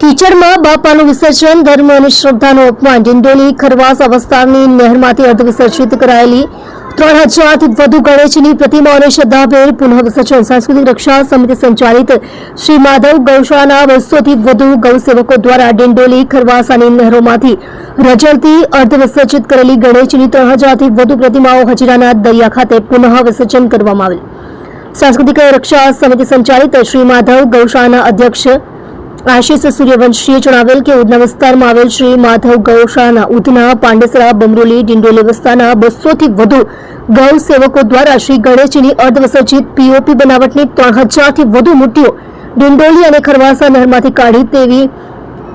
કીચડમાં બાપાનું વિસર્જન, ધર્મ અને શ્રદ્ધાનું અપમાન. ડિંડોલી ખરવાસ અવસ્થાની નહેરમાંથી અર્ધવિસર્જિત કરાયેલી ત્રણ હજારથી વધુ ગણેશની પ્રતિમાઓને શ્રદ્ધાભેર પુનઃ સાંસ્કૃતિક રક્ષા સમિતિ સંચાલિત શ્રી માધવ ગૌશાળાના બસોથી વધુ ગૌસેવકો દ્વારા ડિંડોલી ખરવાસાની નહેરોમાંથી રજળતી અર્ધવિસર્જિત કરેલી ગણેશની ત્રણ હજારથી વધુ પ્રતિમાઓ હજીરાના દરિયા ખાતે પુનઃ વિસર્જન કરવામાં આવેલ. સાંસ્કૃતિક રક્ષા સમિતિ સંચાલિત શ્રી માધવ ગૌશાળાના અધ્યક્ષ આશિષ સૂર્યવંશીએ જણાવેલ કે ઉધના વિસ્તારમાં આવેલ શ્રી માધવ ગૌશાળાના ઉધના, પાંડેસરા, બમરોલી, ડિંડોલી વિસ્તારના બસોથી વધુ ગૌ સેવકો દ્વારા શ્રી ગણેશજીની અર્ધવસર્જિત પીઓપી બનાવટની ત્રણ હજારથી વધુ મૂર્તિઓ ડિંડોલી અને ખરવાસા નહેરમાંથી કાઢી તેવી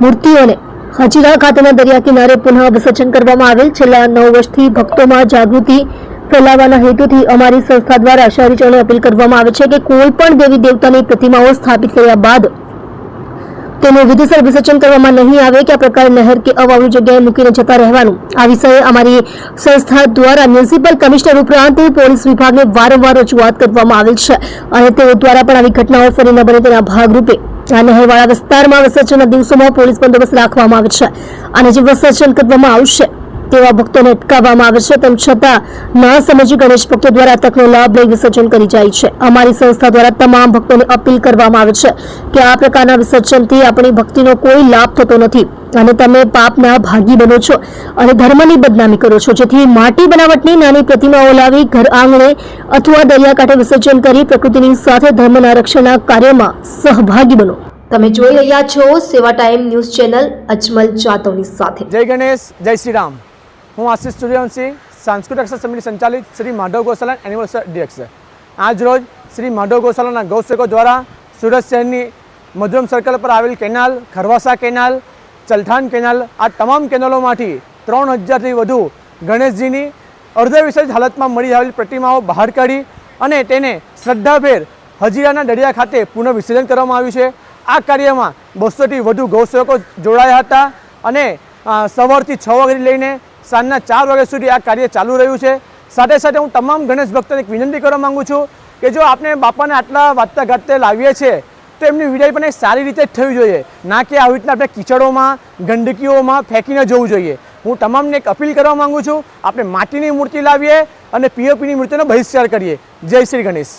મૂર્તિઓને હજીરા ખાતેના દરિયા કિનારે પુનઃ વિસર્જન કરવામાં આવેલ. છેલ્લા નવ વર્ષથી ભક્તોમાં જાગૃતિ ફેલાવવાના હેતુથી અમારી સંસ્થા દ્વારા શહેરીજનોને અપીલ કરવામાં આવે છે કે કોઈ પણ દેવી દેવતાની પ્રતિમાઓ સ્થાપિત કર્યા બાદ તેનું વિધિસર વિસર્જન કરવામાં નહીં આવે કે આ પ્રકારે નહેર કે અવાવી જગ્યાએ મૂકીને જતા રહેવાનું. આ વિષયે અમારી સંસ્થા દ્વારા મ્યુનિસિપલ કમિશનર ઉપરાંત પોલીસ વિભાગને વારંવાર રજૂઆત કરવામાં આવેલ છે અને તેઓ દ્વારા પણ આવી ઘટનાઓ ફરી ન બને તેના ભાગરૂપે. આ નહેરવાળા વિસ્તારમાં વિસર્જનના દિવસોમાં પોલીસ બંદોબસ્ત રાખવામાં આવે છે અને જે વિસર્જન કરવામાં આવશે તેવા ભક્તોને અટકાવવામાં આવે છે તેમ છતાં ના સમજી ગણેશ ભક્તો દ્વારા તકનો લાભ લઈ વિસર્જન કરી જાય છે. અમારી સંસ્થા દ્વારા તમામ ભક્તોને અપીલ કરવામાં આવે છે કે આ પ્રકારના વિસર્જનથી આપણી ભક્તિનો કોઈ લાભ થતો નથી અને તમે પાપના ભાગી બનો છો અને ધર્મની બદનામી કરો છો. જેથી માટી બનાવટની નાની પ્રતિમાઓ લાવી ઘર આંગણે અથવા દરિયાકાંઠે વિસર્જન કરી પ્રકૃતિની સાથે ધર્મના રક્ષણના કાર્યમાં સહભાગી બનો. તમે જોઈ રહ્યા છો Seva time news channel Ajmal જાતવની સાથે. જય ગણેશ જય શ્રી રામ. હું આશિષ સૂર્યવંશી સાંસ્કૃતિક રક્ષા સમિતિ સંચાલિત શ્રી માધવ ગૌશાલા એનિમલ અધ્યક્ષ આજ રોજ શ્રી માધવ ગૌશાલાના ગૌસેવકો દ્વારા સુરત શહેરની મધુરમ સર્કલ પર આવેલ canal, Kharvasa canal Chalthan canal, આ તમામ કેનાલોમાંથી ત્રણ હજારથી વધુ ગણેશજીની અર્ધવિસર્જિત હાલતમાં મળી આવેલી પ્રતિમાઓ બહાર કાઢી અને તેને શ્રદ્ધાભેર હજીરાના દરિયા ખાતે પુનઃ વિસર્જન કરવામાં આવ્યું છે. આ કાર્યમાં બસોથી વધુ ગૌસેવકો જોડાયા હતા અને સવારથી છ વાગ્યાથી લઈને સાંજના ચાર વાગ્યા સુધી આ કાર્ય ચાલુ રહ્યું છે. સાથે સાથે હું તમામ ગણેશ ભક્તોને એક વિનંતી કરવા માગું છું કે જો આપણે બાપાને આટલા વાતતા ગાતે લાવીએ છીએ તો એમની વિદાય પણ એક સારી રીતે જ થવી જોઈએ. ના કે આવી રીતના આપણે કિચડોમાં, ગંદકીઓમાં ફેંકીને જવું જોઈએ. હું તમામને એક અપીલ કરવા માગું છું, આપણે માટીની મૂર્તિ લાવીએ અને પીઓપીની મૂર્તિનો બહિષ્કાર કરીએ. જય શ્રી ગણેશ.